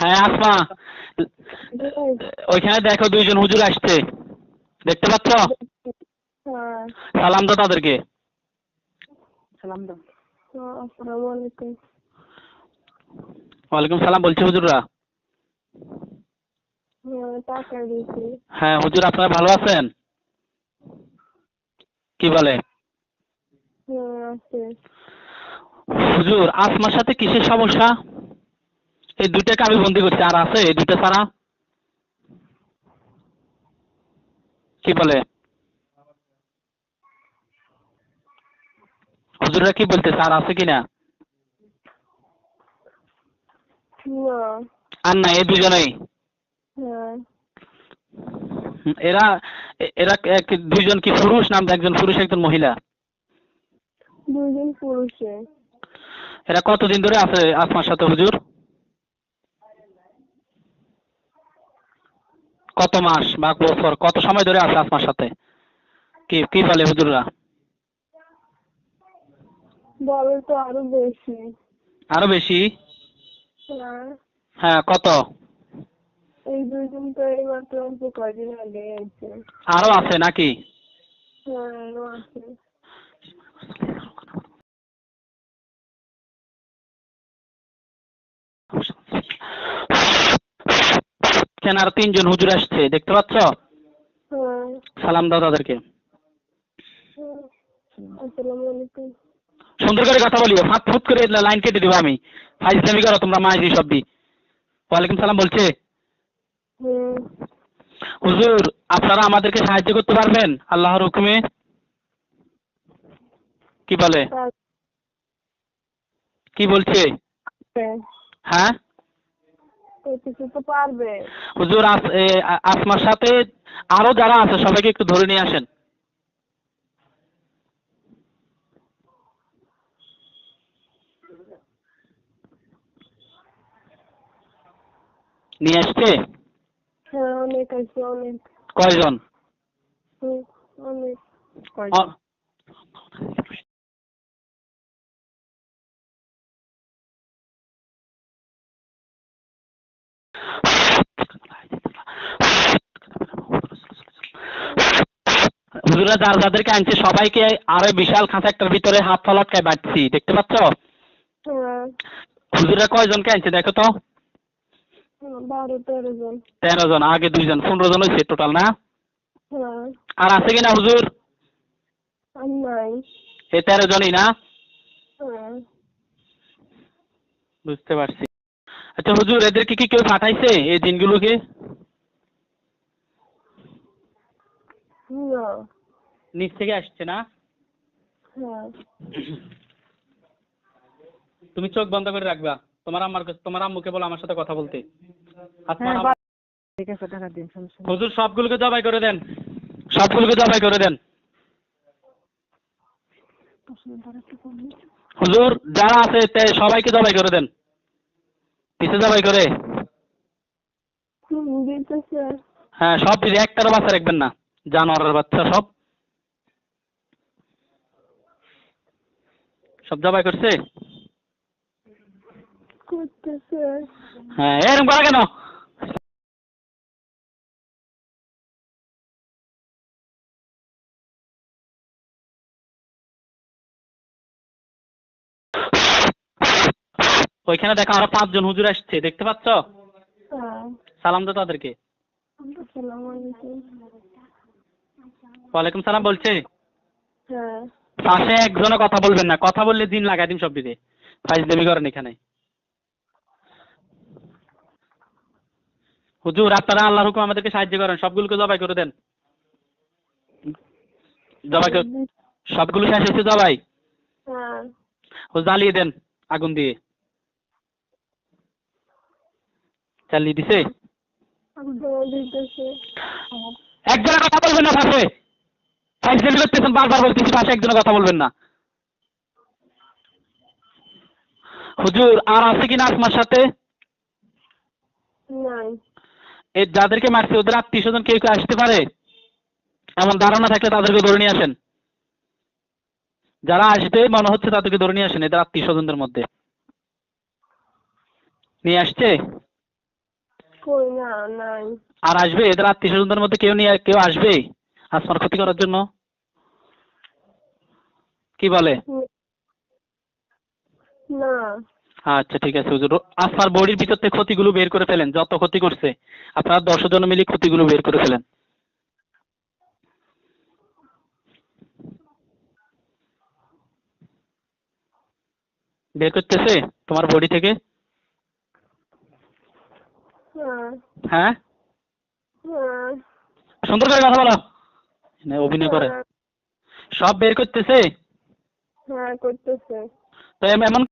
হ্যাঁ আসমা। ওইখানে দেখো দুইজন হুজুর আসছে। দেখতে পাচ্ছ? হ্যাঁ। সালাম দাও তাদেরকে। সালাম দাও। আসসালামু আলাইকুম ওয়ালাইকুম সালাম বলছি হুজুররা। হ্যাঁ হ্যাঁ হুজুর আপনারা ভালো আছেন? কি বলে? হ্যাঁ হুজুর আসমার সাথে কিসের সমস্যা? এই দুইটাকে আমি বন্দি করছি আর আছে? এই দুইটা ছাড়া? কি বলে? হুজুররা কি বলতেছে আর আছে কিনা? না। আর না এই দুজনেই? হ্যাঁ। এরা এরা এক- দুইজন কি পুরুষ নাম একজন পুরুষ একজন মহিলা? দুজন পুরুষে। এরা কতদিন ধরে আছে আসমার সাথে হুজুর? কত মাস বা বছর কত সময় ধরে আছে আপনার সাথে? কি কি বলে হুজুররা? বলে তো আরও বেশি। আরও বেশি? হ্যাঁ। হ্যাঁ কত? এই দুজন তো এই মাত্র অল্প কদিন আগে আছে আরও আছে নাকি? হ্যাঁ আরও আছে। কেন আর তিনজন হুজুর আসছে দেখতে পাচ্ছ? সালাম দাও তাদেরকে। সুন্দর করে কথা বলিও ফাঁক ফুট করে লাইন কেটে দিব আমি। ফাইজলামি করো তোমরা মাঝি সবদি ওয়ালাইকুম সালাম বলছে? হুজুর আপনারা আমাদেরকে সাহায্য করতে পারবেন? আল্লাহর হুকুমে? কি বলে? কি বলছে? হ্যাঁ? কিছু তো পারবে। হুজুর আস- আসমার সাথে আরও যারা আছে সবাইকে একটু ধরে নিয়ে আসেন। নিয়ে আসছে? হ্যাঁ অনেক আছে অনেক। কয়জন? অনেক। হুজুরা যার যাদেরকে আনছে সবাইকে আরও বিশাল ভিতরে হাত ফলটকায় বাড়ছি দেখতে পাচ্ছ? হ্যাঁ। হুজুরা কয়জনকে আনছে দেখো তো? হ্যাঁ, তেরো জন। আগে দুইজন পনেরো জন হয়েছে টোটাল না? হ্যাঁ। আর আছে কিনা হুজুর? এই তেরো জনই না? বুঝতে পারছি। আচ্ছা হুজুর এদেরকে কি কেউ পাঠাইছে এই দিনগুলোকে? না। নিচ থেকে আসছে না? হ্যাঁ। তুমি চোখ বন্ধ করে রাখবা। তোমার আম্মার তোমার আম্মুকে বলো আমার সাথে কথা বলতে। হ্যাঁ আম্মু- বা- ঠিক আছে টাকা দিন সমস্যা হুজুর সবগুলোকে জবাই করে দেন। সবগুলোকে জবাই করে দেন। হুজুর যারা আছে সবাইকে জবাই করে দেন। কিসে জবাই করে। হ্যাঁ সব দিদি একটারও বাচ্চা রাখবেন না জানোয়ারের বাচ্চা সব। সব জবাই করছে? হ্যাঁ এরকম করা কেন? ওইখানে দেখো আরও পাঁচজন হুজুর আসছে দেখতে পাচ্ছ? হ্যাঁ। সালাম দাও তাদেরকে। ওয়ালাইকুম সালাম বলছে। হ্যাঁ। পাশে একজনও কথা বলবেন না কথা বললে দিন লাগাই দিন সব দিতে ফাইজ দেবী করেন এখানে। হুজুর আপনারা আল্লাহর হুকুম আমাদেরকে সাহায্য করেন সবগুলোকে জবাই করে দেন। জবাই করে সবগুলো শেষ হয়েছে জবাই? হ্যাঁ। ও জ্বালিয়ে দেন আগুন দিয়ে। চালিয়ে দিছে? একজনের কথা বলবেন না পাশে। ফাইজ দেবী করতেছেন বারবার বলতেছি পাশে একজনের কথা বলবেন না। হুজুর আর আছে কিনা আসমার সাথে? এই যাদেরকে মারছে ওদের আত্মীয় স্বজন কেউ কেউ আসতে পারে? এমন ধারণা থাকলে তাদেরকে ধরে নিয়ে আসেন। যারা আসবে মনে হচ্ছে তাদেরকে ধরে নিয়ে আসেন এদের আত্মীয় স্বজনদের মধ্যে। নিয়ে আসছে? কই না নাই। আর আসবে? এদের আত্মীয় স্বজনদের মধ্যে কেউ নিয়ে কেউ আসবে আসমার ক্ষতি করার জন্য? কি বলে? না। আচ্ছা ঠিক আছে হুজুর। আসমার বডির ভিতর থেকে ক্ষতিগুলো বের করে ফেলেন যত ক্ষতি করছে। আপনারা দশ জন মিলে ক্ষতিগুলো বের করে ফেলেন। বের করতেছে তোমার বডি থেকে? হ্যাঁ? সুন্দর করে কথা বলো। অভিনয় করে। সব বের করতেছে? হ্যাঁ করতেছে। তো এমন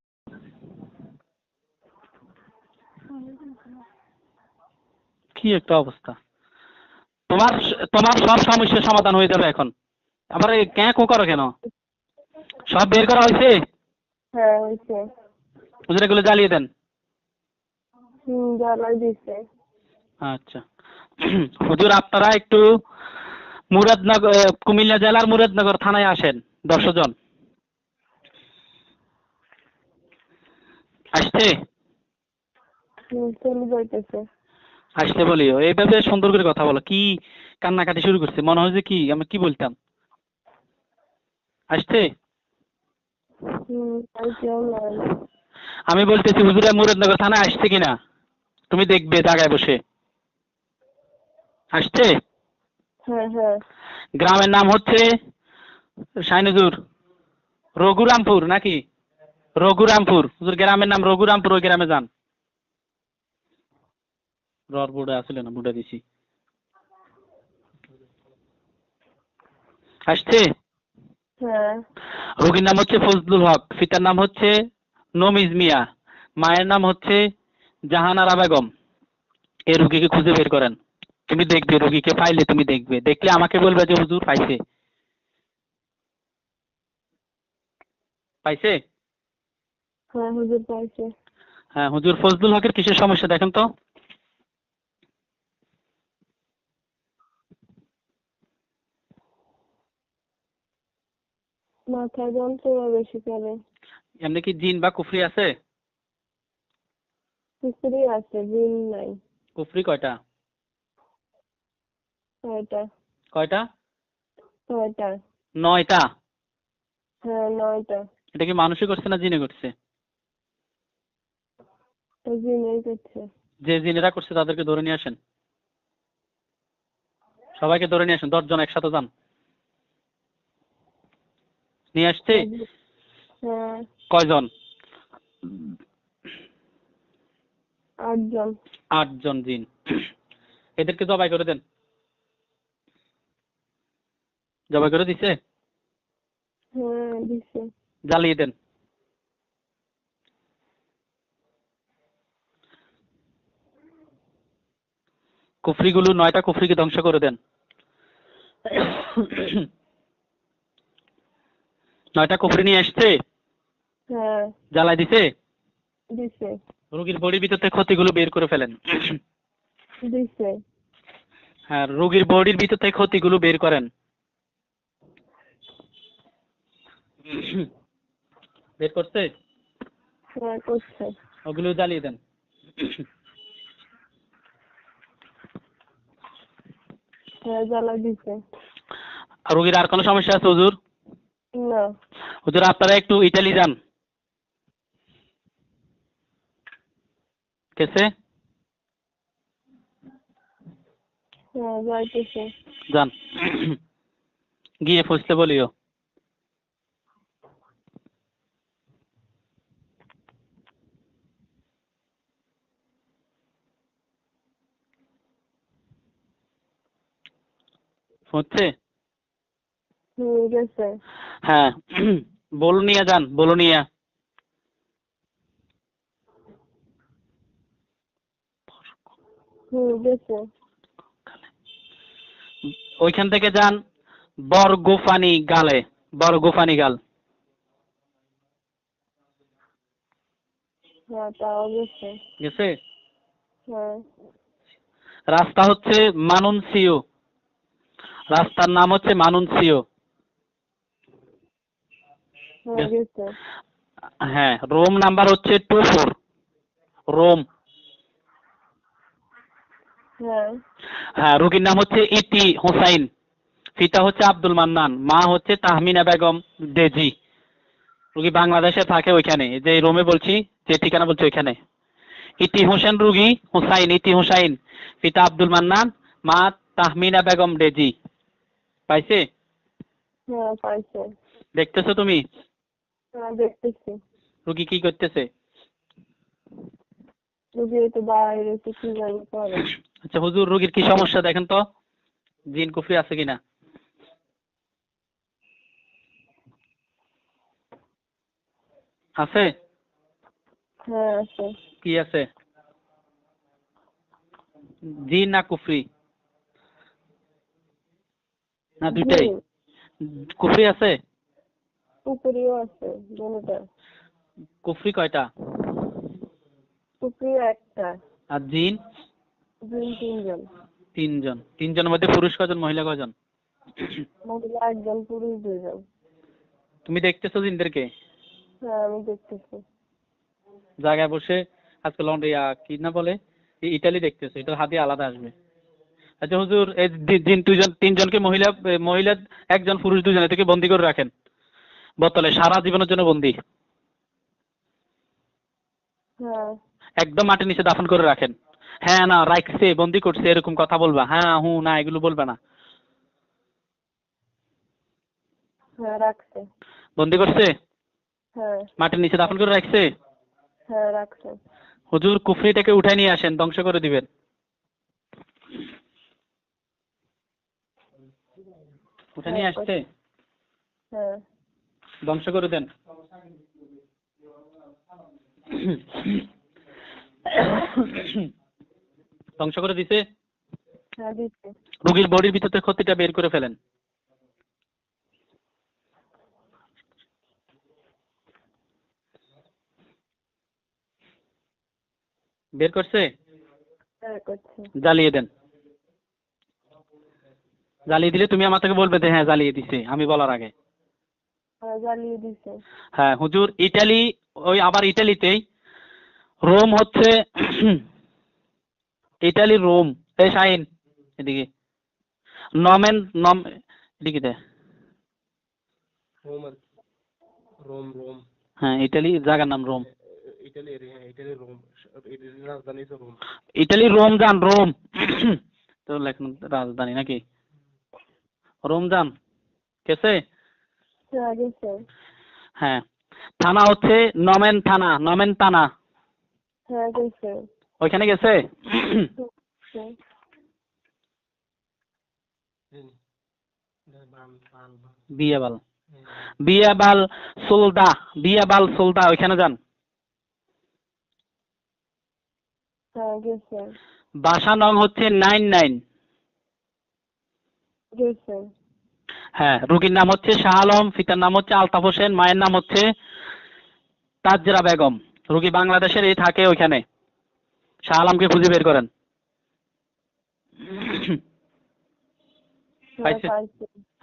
কি একটা অবস্থা? তোমার তোমার সব সমস্যার সমাধান হয়ে যাবে এখন। আবার ক্যাঁ কো করো কেন? সব বের করা হয়েছে? হ্যাঁ হয়েছে। এগুলো জ্বালিয়ে দেন। হুম জ্বালাই দিছে। আচ্ছা। হুজুর আপনারা একটু মুরাদনগর কুমিল্লা জেলার মুরাদনগর থানায় আসেন দশ জন আসছে আসতে বলিও। এইভাবে সুন্দর করে কথা বলো। কি কান্নাকাটি শুরু করছে? মনে হয় যে কি আমি কি বলতাম? আসছে? আমি বলতেছি হুজুরা মুরাদনগর থানায় আসছে কিনা? তুমি দেখবে জায়গায় বসে। আসছে? হ্যাঁ হ্যাঁ। গ্রামের নাম হচ্ছে শাইনজুর। রঘুরামপুর নাকি? রঘুরামপুর। হুজুর গ্রামের নাম রঘুরামপুর ওই গ্রামে যান। রর বুড়া আসলে না বুড়া দিছি। আসছে? হ্যাঁ। রোগীর নাম হচ্ছে ফজলুল হক পিতার নাম হচ্ছে নমিজ মিয়া। মায়ের নাম হচ্ছে জাহানারা বেগম। এই রুগীকে খুঁজে বের করেন। তুমি দেখবে রুগীকে পাইলে তুমি দেখবে। দেখলে আমাকে বলবে যে হুজুর পাইছে। পাইছে? হ্যাঁ হুজুর পাইছে। হ্যাঁ হুজুর ফজলুল হকের কিসের সমস্যা দেখেন তো। মাথা যন্ত্রণা বেশি করে। এমনি কি জিন বা কুফরি আছে? স্ত্রী আছে বিল নাই। কুফরি কয়টা? ছয়টা। কয়টা? ছয়টা। নয়টা? হ্যাঁ নয়টা। এটা কি মানুষই করছে না জিনে করছে? জিনেই করছে। যে জিনেরা করছে তাদেরকে ধরে নিয়ে আসেন। সবাইকে ধরে নিয়ে আসেন দশজন একসাথে যান। নিয়ে আসছে? হ্যাঁ। কয়জন? আটজন। আটজন জিন। এদেরকে জবাই করে দেন। জবাই করে দিছে? হ্যাঁ দিছে। জ্বালিয়ে দেন। কুফরিগুলো নয়টা কুফরিকে ধ্বংস করে দেন। নয়টা কুফরি নিয়ে আসছে হ্যাঁ। জ্বালাই দিছে? রোগীর বডির ভিতর থেকে ক্ষতিগুলো বের করে ফেলেন। হ্যাঁ রোগীর বডির ভিতর থেকে ক্ষতিগুলো বের করেন। বের করছে? হ্যাঁ করছে। ওগুলো জ্বালিয়ে দেন। হ্যাঁ দিছে। আর রোগীর আর কোনো সমস্যা আছে হুজুর? না। হুজুর আপনারা একটু ইটালি যান। কেসে হ্যাঁ যান। গিয়ে ফুসতে বলিও। হচ্ছে? হ্যাঁ বলো নিয়ে যান বলো নিয়ে হুম গেছে ওইখান থেকে যান বরগোফানি গালে বরগোফানি গাল। হ্যাঁ গেছে। হ্যাঁ। রাস্তা হচ্ছে মানুন সিও রাস্তার নাম হচ্ছে মানুন সিও। হ্যাঁ হ্যাঁ রোম নাম্বার হচ্ছে টু ফোর। রোম। হ্যাঁ। হ্যাঁ রুগীর নাম হচ্ছে ইতি হোসাইন। পিতা হচ্ছে আব্দুল মান্নান মা হচ্ছে তাহমিনা বেগম ডেজি রুগী বাংলাদেশে থাকে ওইখানে যে রোমে বলছি যে ঠিকানা বলছি ওইখানে। ইতি হোসেন রুগী হোসাইন ইতি হোসাইন। পিতা আব্দুল মান্নান মা তাহমিনা বেগম ডেজি পাইছে? হ্যাঁ পাইছে। দেখতেছো তুমি? হ্যাঁ দেখতেছি। রুগী কি করতেছে? রুগী তো বাইরে কি জানি করে আচ্ছা হুজুর রুগীর কি সমস্যা দেখেন তো? জিন কুফরি আছে কিনা? আছে? হ্যাঁ আছে। কি আছে? জিন না কুফরি? না দুইটাই? কুফরি আছে? উপরেও আছে দুটা কুফরি কয়টা? উপরেও একটা। আর জিন? দুই তিনজন। তিনজন। তিনজনের মধ্যে পুরুষ কজন মহিলা কজন মহিলা একজন পুরুষ দুজন তুমি দেখতেছো জিনদেরকে? হ্যাঁ আমি দেখতেছি। জায়গায় বসে আজকে লন্ডন কি না বলে? ইটালি দেখতেছো এটার হাতে আলাদা আসবে। আচ্ছা হুজুর এই দিন দুইজন তিনজনকে মহিলা মহিলা একজন পুরুষ দুজন এটাকে বন্দি করে রাখেন। বোতলে সারা জীবনের জন্য বন্দি। হ্যাঁ। একদম মাটির নিচে দাফন করে রাখেন। হ্যাঁ না রাখছে বন্দি করছে এরকম কথা বলবা। হ্যাঁ হু না এগুলো বলবে না। হ্যাঁ বন্দি করছে? হ্যাঁ। মাটির নিচে দাফন করে রাখছে? হ্যাঁ রাখছে। হুজুর কুফরিটাকে উঠাই নিয়ে আসেন ধ্বংস করে দিবেন। উঠে নিয়ে আসছে? হ্যাঁ। ধ্বংস করে দেন। ধ্বংস করে দিছে? হ্যাঁ দিচ্ছে রোগীর বডির ভিতর থেকে ক্ষতিটা বের করে ফেলেন। বের করছে। জ্বালিয়ে দেন। জ্বালিয়ে দিলে তুমি আমার থেকে বলবে যে হ্যাঁ জ্বালিয়ে দিছে আমি বলার আগে। হ্যাঁ, হ্যাঁ হুজুর ইটালি ওই আবার ইটালিতেই রোম হচ্ছে ইটালি রোম। এই সাইন এদিকে। নমেন নম এদিকে দে। রোম রোম হ্যাঁ ইটালি জায়গার নাম রোম। ইটালি হ্যাঁ, রোম। ইটালি রোম জান রোম। তো লেখ রাজধানী নাকি? রমজান কেসে? হ্যাঁ। থানা হচ্ছে নমেন থানা নমেন থানা। ওইখানে গেছে? বিয়াবাল। বিয়াবাল সোলদা বিয়াবাল সোলদা ওইখানে যান। বাসা নং হচ্ছে নাইন নাইন। হ্যাঁ রুগীর নাম হচ্ছে শাহ আলম পিতার নাম হচ্ছে আলতাফ হোসেন মায়ের নাম হচ্ছে তাজরা বেগম। রুগী বাংলাদেশের এই থাকে ওইখানে। শাহ আলমকে খুঁজে বের করেন। হ্যাঁ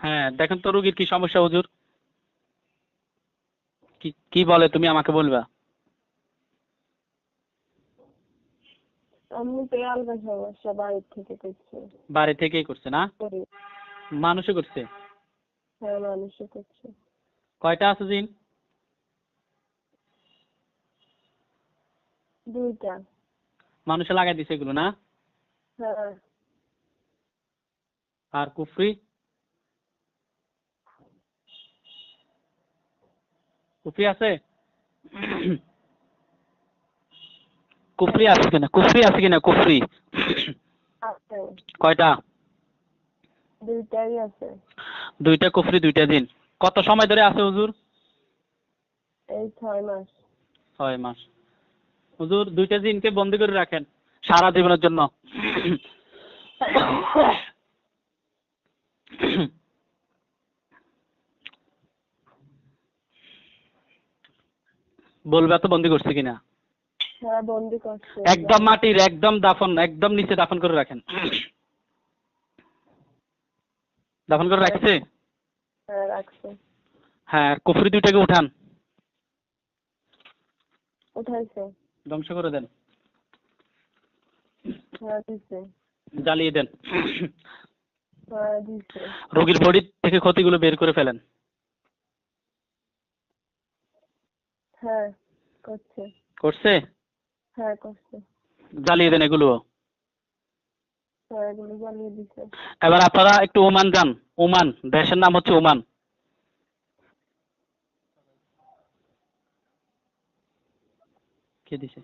হ্যাঁ দেখেন তো রুগীর কি সমস্যা হুজুর। কি কি বলে তুমি আমাকে বলবা? সমস্যা থেকে করছে। বাড়ি থেকেই করছে না? করি মানুষে করছে? হ্যাঁ মানুষে করছে। কয়টা আছে জিন? দুইটা। মানুষে লাগাই দিছে এগুলো না? হ্যাঁ। আর কুফরি? কুফরি আছে? কুফরি আছে কিনা? কুফরি আছে কিনা? কুফরি। কয়টা? দুইটাই আছে। দুইটা কুফরি দুইটা দিন কত সময় ধরে আছে হুজুর? এই ছয় মাস। ছয় মাস। হুজুর দুইটা দিনকে বন্দি করে রাখেন সারা জীবনের জন্য। বলবে তো বন্দি করছে কিনা? হ্যাঁ বন্দি করছে। একদম মাটির একদম দাফন একদম নিচে দাফন করে রাখেন। দাফন করে রাখছে? হ্যাঁ রাখছে। হ্যাঁ কুফরি দুইটাকে উঠান। উঠাইছে। ধ্বংস করে দেন। হ্যাঁ জ্বালিয়ে দেন। হ্যাঁ রোগীর বডি থেকে ক্ষতিগুলো বের করে ফেলেন। হ্যাঁ করছে। করছে? হ্যাঁ করছে। জ্বালিয়ে দেন এগুলো। হ্যাঁ এগুলো জ্বালিয়ে দিচ্ছে। এবার আপনারা একটু ওমান যান। ওমান দেশের নাম হচ্ছে ওমান। কে দিছে?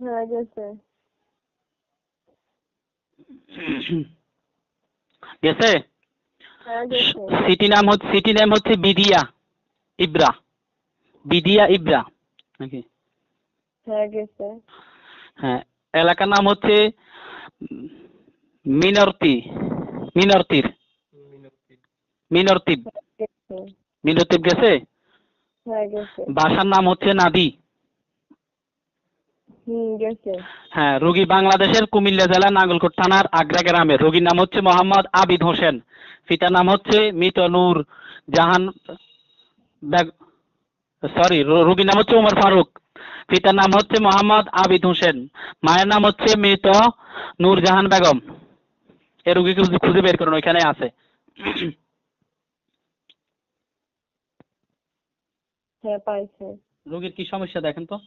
হ্যাঁ গেছে। গেছে? হ্যাঁ গেছে। সিটি নাম হচ্ছে সিটি নাম হচ্ছে বিদিয়া ইব্রা। বিদিয়া ইব্রা। নাকি? হ্যাঁ গেছে। হ্যাঁ এলাকার নাম হচ্ছে মিনরতি মিনরতির। মিনরতিব। গেছে। গেছে? হ্যাঁ বাসার নাম হচ্ছে নাদি। হ্যাঁ রোগী বাংলাদেশের কুমিল্লা জেলা নাঙ্গলকোট থানার আগ্রা গ্রামের রোগীর নাম হচ্ছে মোহাম্মদ আবিদ হোসেন। পিতার নাম হচ্ছে মৃত নূর জাহান সরি রোগীর নাম হচ্ছে ওমর ফারুক। পিতার নাম হচ্ছে মোহাম্মদ আবিদ হোসেন। মায়ের নাম হচ্ছে মৃত নূরজাহান বেগম। এ রোগীকে খুঁজে- খুঁজে বের করুন ওইখানে আছে। হ্যাঁ পাইছে। রোগীর কি সমস্যা দেখেন তো?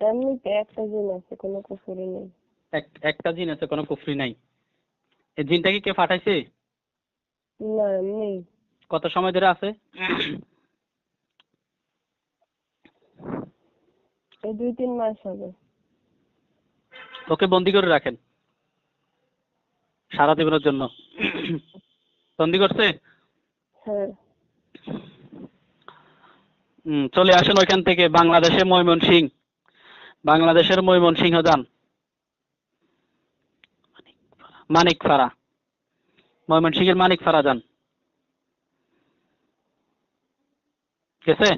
এমনিতে একটা জিন আছে কোনো কুফুরি নেই। একটা জিন আছে কোনো কুফরি নাই। এই জিনটা কি কে পাঠাইছে? না নেই। কত সময় ধরে আছে? এই দুই তিন মাস হবে। ওকে বন্দি করে রাখেন। সারা জীবনের জন্য। বন্দি করছে? হ্যাঁ। হুম, চলে আসেন ওইখান থেকে। বাংলাদেশের ময়মনসিং বাংলাদেশের ময়মনসিংহ যান। মানিকপাড়া ময়মনসিংহের মানিকপাড়া যান। গেছে?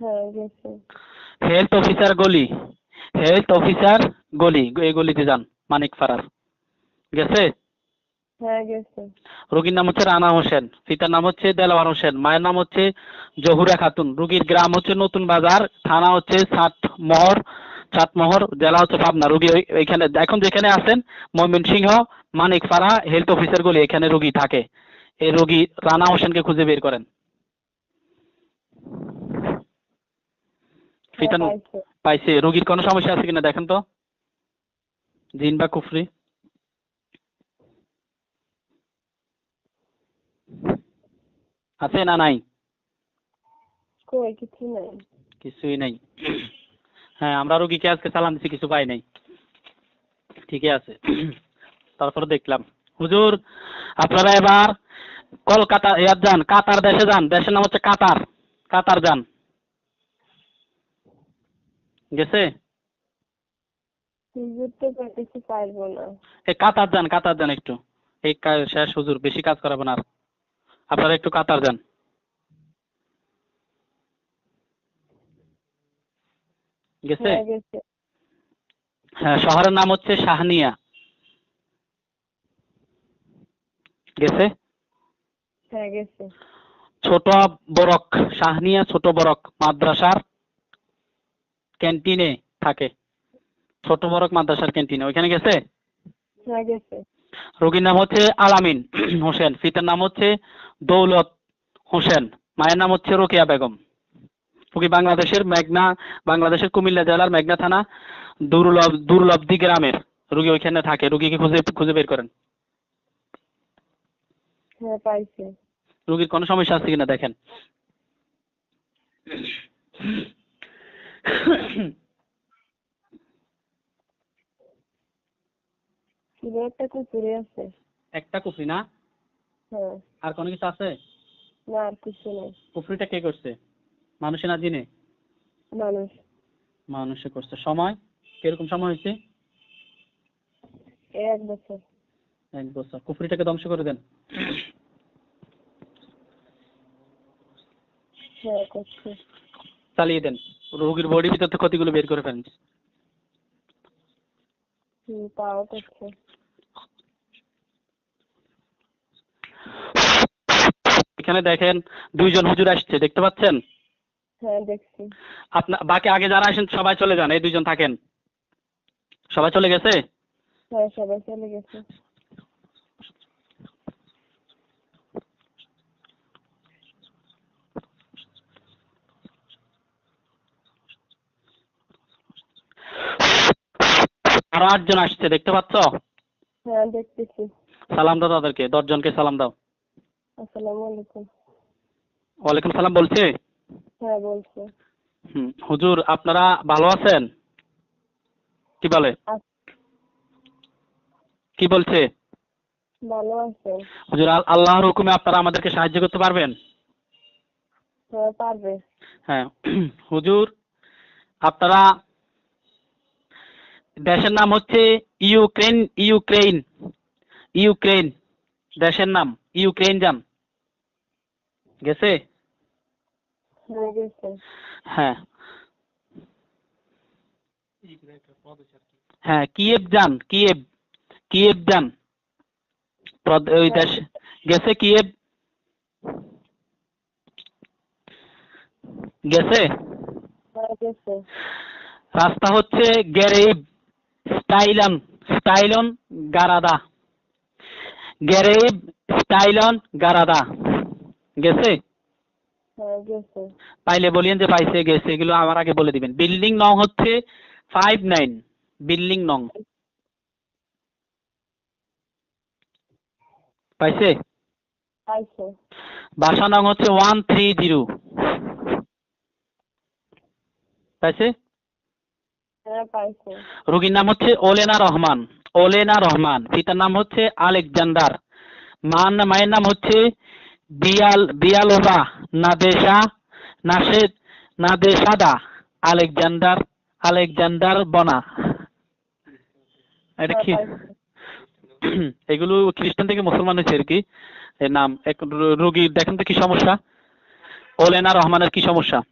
হ্যাঁ হেলথ অফিসার গলি। হেলথ অফিসার গলি এই গলিতে যান মানিকপাড়ার গেছে? হ্যাঁ গেছে। রোগীর নাম হচ্ছে রানা হোসেন পিতার নাম হচ্ছে দেলাওয়ার হোসেন মায়ের নাম হচ্ছে জহুরা খাতুন। রোগীর গ্রাম হচ্ছে নতুন বাজার থানা হচ্ছে সাতমোহর সাতমোহর জেলা হচ্ছে পাবনা। রোগী ওইখানে এখন যেখানে আছেন ময়মনসিংহ মানিকপাড়া হেলথ অফিসার গলি এখানে রুগী থাকে। এই রোগী রানা হোসেনকে খুঁজে বের করেন। হ্যাঁ পাইছে। পাইছে। রোগীর কোনো সমস্যা আছে কিনা দেখেন তো। জিন বা কুফরি। আছে না নাই? কই কিছু নাই। কিছুই নাই। হ্যাঁ আমরা রোগীকে আজকে চালান দিচ্ছি কিছু পাই নাই। ঠিকই আছে। তারপরে দেখলাম। হুজুর আপনারা এবার কলকাতা ইয়ার যান কাতার দেশে যান। দেশের নাম হচ্ছে কাতার। কাতার যান। গেছে? এই কাতার যান কাতার যান একটু। এই শেষ হুজুর বেশি কাজ করাবো না আর। আপনারা একটু কাতার যান। গেছে? হ্যাঁ হ্যাঁ শহরের নাম হচ্ছে শাহনিয়া। গেছে? হ্যাঁ ছোট বরক শাহনিয়া ছোট বরক মাদ্রাসার ক্যান্টিনে থাকে। ছোট বরক মাদ্রাসার ক্যান্টিনে। ওইখানে গেছে? হ্যাঁ রোগীর নাম হচ্ছে আলামিন হোসেন। পিতার নাম হচ্ছে দৌলত হোসেন। মায়ের নাম হচ্ছে রোকেয়া বেগম। রোগী বাংলাদেশের মেঘনা বাংলাদেশের কুমিল্লা জেলার মেঘনা থানা দুর্লভ দুর্লভদি গ্রামের রোগী ওইখানে থাকে। রোগীকে খুঁজে খুঁজে বের করেন? হ্যাঁ পাইছে। রোগীর কোনো সমস্যা আছে কিনা দেখেন? একটা কুকুরে আছে। একটা কুফরি না? হ্যাঁ। আর কোনো কিছু আছে? না আর কিছু নেই। কুফরিটা কে করছে? মানুষে না জিনে মানুষ। মানুষে করছে। সময়? কীরকম সময় হয়েছে? এক বছর। এক বছর। কুফরিটাকে ধ্বংস করে দেন। হ্যাঁ চালিয়ে দেন। রোগীর বডি ভিতর থেকে ক্ষতিগুলো বের করে ফেলেন। তাও করছে। এখানে দেখেন দুইজন হুজুর আসছে। দেখতে পাচ্ছেন? হ্যাঁ দেখছি। আপনার বাকি আগে যারা আসেন সবাই চলে যান এই দুইজন থাকেন। সবাই চলে গেছে? হ্যাঁ সবাই চলে গেছে। আরও আটজন আসছে দেখতে পাচ্ছ? হ্যাঁ দেখতেছি। সালাম দাও তাদেরকে দশজনকে সালাম দাও। আসসালামু আলাইকুম। ওয়ালাইকুম সালাম বলছে? হ্যাঁ বলছে। হুম হুজুর আপনারা ভালো আছেন? কি বলে। কি বলছে? ভালো আছে। হুজুর আল- আল্লাহর হুকুমে আপনারা আমাদেরকে সাহায্য করতে পারবেন? হ্যাঁ পারবে। হ্যাঁ হুজুর আপনারা দেশের নাম হচ্ছে ইউক্রেন ইউক্রেন ইউক্রেন দেশের নাম ইউক্রেন যান। গেছে? হ্যাঁ গেছে। হ্যাঁ। হ্যাঁ কিয়েভ যান কিয়েভ কিয়েভ যান। ওই দেশ গেছে কিয়েভ গেছে? হ্যাঁ রাস্তা হচ্ছে গ্যারেব স্টাইলন স্টাইলন গারাদা। গ্যারেব স্টাইলন গারাদা। গেছে? পাইলে বলিয়েন যে পাইছে গেছে এগুলো আমার আগে বলে দিবেন। বিল্ডিং নং হচ্ছে ফাইভ নাইন বিল্ডিং নং। পাইছে? বাসা নং হচ্ছে ওয়ান থ্রি জিরো পাইছে? হ্যাঁ রোগীর নাম হচ্ছে ওলেনা রহমান। ওলেনা রহমান। পিতার নাম হচ্ছে আলেকজান্ডার। মার মায়ের নাম হচ্ছে বিয়াল বিয়ালোভা নাদেশা নাসেদ নাদেশাদা, আলেকজান্ডার বনা। এটা কি? এগুলো খ্রিস্টান থেকে মুসলমান হয়েছে আর কি। এর নাম, এক রো- রোগীর দেখেন তো কি সমস্যা? ওলেনা রহমানের কি সমস্যা?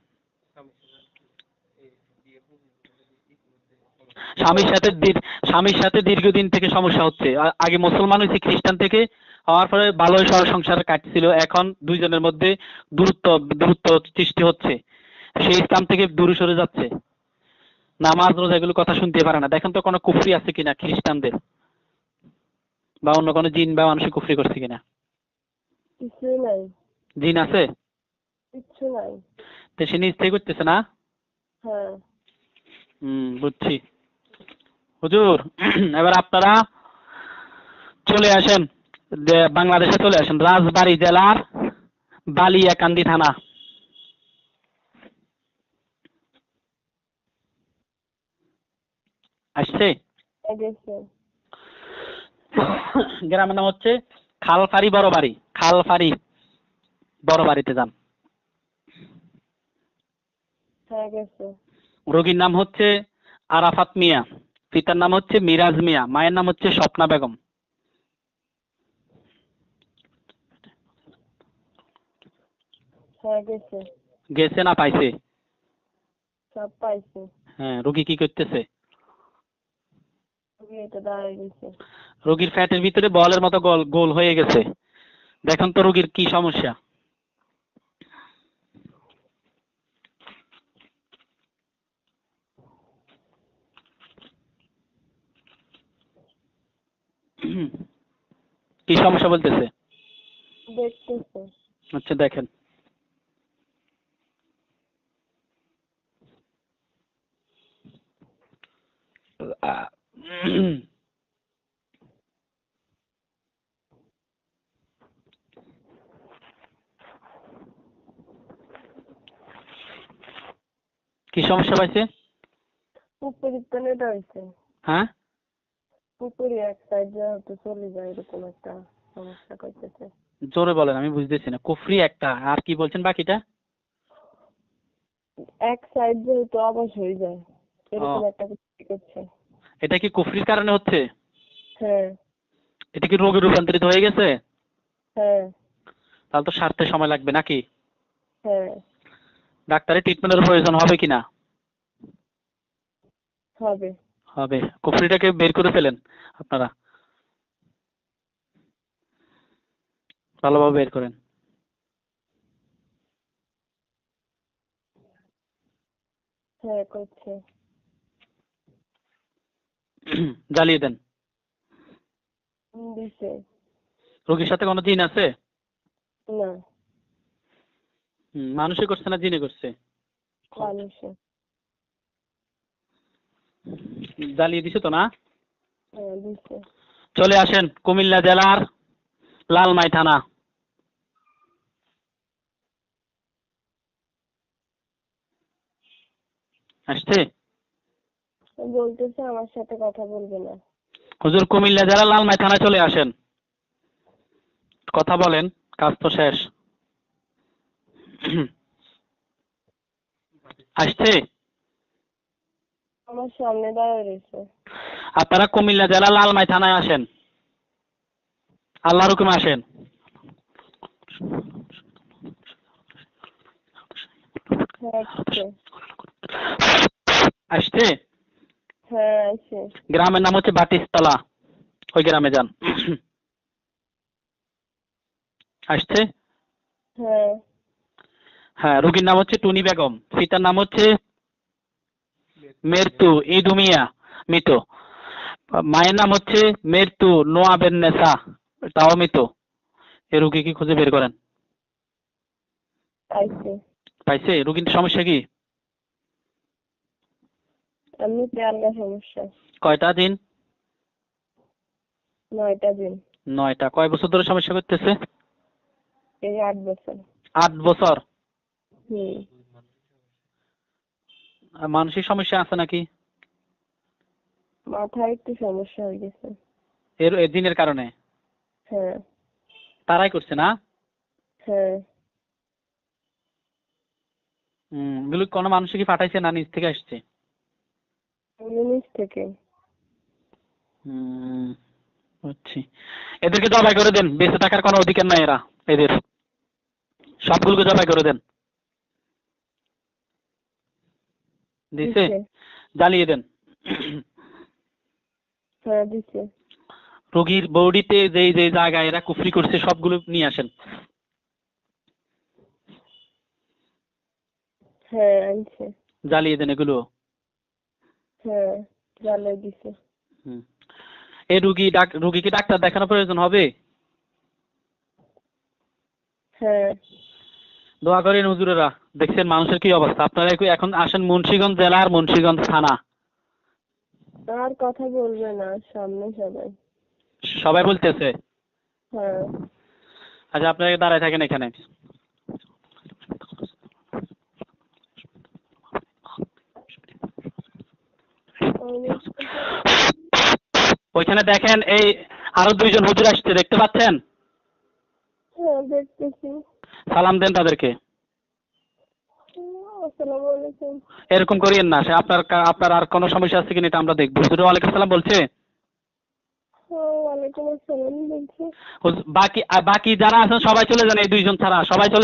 স্বামীর সাথে স্বামীর সাথে দীর্ঘদিন থেকে সমস্যা হচ্ছে। আগে মুসলমান হয়েছে খ্রিস্টান থেকে হওয়ার পরে ভালোই সংসার কাটছিল। এখন দুইজনের মধ্যে দূরত্ব দূরত্ব সৃষ্টি হচ্ছে। সেই ইসলাম থেকে দূরে সরে যাচ্ছে। নামাজ রোজা এগুলো কথা শুনতে পারে না। দেখেন তো কোনো কুফরি আছে কিনা খ্রিস্টানদের? বা অন্য কোনো জিন বা মানুষের কুফরি করছে কিনা? জিন আছে? নাই। তো সে নিজ থেকে করতেছে না? হ্যাঁ। হুম বুঝছি। হুজুর এবার আপনারা চলে আসেন। বাংলাদেশে চলে আসেন, রাজবাড়ী জেলার বালিয়াকান্দি থানা। আসছে? গ্রামের নাম হচ্ছে খালফারি বড় বাড়ি। খালফারি বড় বাড়িতে যান। রোগীর নাম হচ্ছে আরাফাত মিয়া। পিতার নাম হচ্ছে মিরাজ মিয়া। মায়ের নাম হচ্ছে স্বপ্না বেগম। হ্যাঁ গেছে। গেছে না পাইছে? সব পাইছে। হ্যাঁ রোগী কি করতেছে? রোগীর ফ্যাটের ভিতরে বলের মতো গোল গোল হয়ে গেছে। দেখুন তো রোগীর কি সমস্যা। কি সমস্যা বলতেছে? দেখতেছে। আচ্ছা দেখেন। কি সমস্যা পাইছে? নেটা হ্যাঁ? উপরে এক সাইড চলে যায় এরকম একটা সমস্যা করতেছে। জোরে বলেন আমি বুঝতেছি না। কুফরি একটা আর কি বলছেন বাকিটা? এক সাইড যেহেতু অবশ হয়ে যায় এরকম একটা কিছু করছে। এটা কি কুফরির কারণে হচ্ছে? হ্যাঁ। এটা কি রোগে রূপান্তরিত হয়ে গেছে? হ্যাঁ। তাহলে তো সারতে সময় লাগবে নাকি? হ্যাঁ। ডাক্তারের ট্রিটমেন্টের প্রয়োজন হবে কিনা? হবে। হবে। কুফরিটাকে বের করে ফেলেন আপনারা। ভালোভাবে বের করেন। হ্যাঁ করছে। জ্বালিয়ে দেন। রোগীর সাথে কোনো জিন আছে? না। মানুষে করছে না জিনে করছে? মানুষে জ্বালিয়ে দিছে তো না? হ্যাঁ চলে আসেন কুমিল্লা জেলার লালমাই থানা। আসছে? বলতেছে আমার সাথে কথা বলবে না। হুজুর কুমিল্লা জেলা লালমাই থানায় চলে আসেন। কথা বলেন কাজ তো শেষ। আসছে? আমার সামনে দাঁড়িয়ে রয়েছে। আপনারা কুমিল্লা জেলা লালমাই থানায় আসেন। আল্লাহর হুকুমে আসেন। হ্যাঁ আসছে? হ্যাঁ আছে। গ্রামের নাম হচ্ছে বাটিসতলা। ওই গ্রামে যান। আসছে? হ্যাঁ। হ্যাঁ রোগীর নাম হচ্ছে টুনি বেগম। পিতার নাম হচ্ছে মেরতু ইদুমিয়া মৃত। মায়ের নাম হচ্ছে মেরতু নোয়া বেন্নেসা তাও মৃত। এই রুগী কি খুঁজে বের করেন। পাইছে? রুগীর সমস্যা কি? এমনিতে আলগা সমস্যা কয়টা দিন? নয়টা দিন। নয়টা। কয় বছর ধরে সমস্যা করতেছে? এই আট বছর। আট বছর? হুম। মানসিক সমস্যা আছে নাকি? মাথায় একটু সমস্যা হয়ে গেছে। এর দিনের কারণে? হ্যাঁ। তারাই করছে না? হ্যাঁ। হুম এগুলো কোনো মানুষ কি পাঠাইছে না নিজ থেকে আসছে? নিচ থেকে। হুম বুঝছি। এদেরকে জবাই করে দেন বেঁচে থাকার কোনো অধিকার নাই এরা এদের। সবগুলোকে জবাই করে দেন। দিছে? দিছে। জ্বালিয়ে দেন। হ্যাঁ দিছে। রোগীর বডিতে যেই যেই জায়গায় এরা কুফরি করছে সবগুলো নিয়ে আসেন। হ্যাঁ জ্বালিয়ে দেন এগুলো। হ্যাঁ দিছে। হুম। এই রুগী ডাক রুগীকে ডাক্তার প্রয়োজন হবে? হ্যাঁ। দোয়া করেন হুজুরেরা দেখছেন মানুষের কি অবস্থা। আপনারা এখন আসেন মুন্সিগঞ্জ জেলার মুন্সিগঞ্জ থানা। আর কথা বলবে না সামনে সবাই। সবাই বলতেছে? হ্যাঁ। আচ্ছা আপনারা দাঁড়ায় থাকেন এখানে। ওইখানে দেখেন এই আরও দুইজন হুজুর আসছে দেখতে পাচ্ছেন? হ্যাঁ সালাম দেন তাদেরকে। এরকম করিয়েন না আপনার আপনার আর কোনো সমস্যা আছে কিনা এটা আমরা দেখব। হুজুর ওয়ালাইকুম সালাম বলছে? হ্যাঁ বাকি বাকি যারা আছেন সবাই চলে যান এই দুইজন ছাড়া। সবাই চলে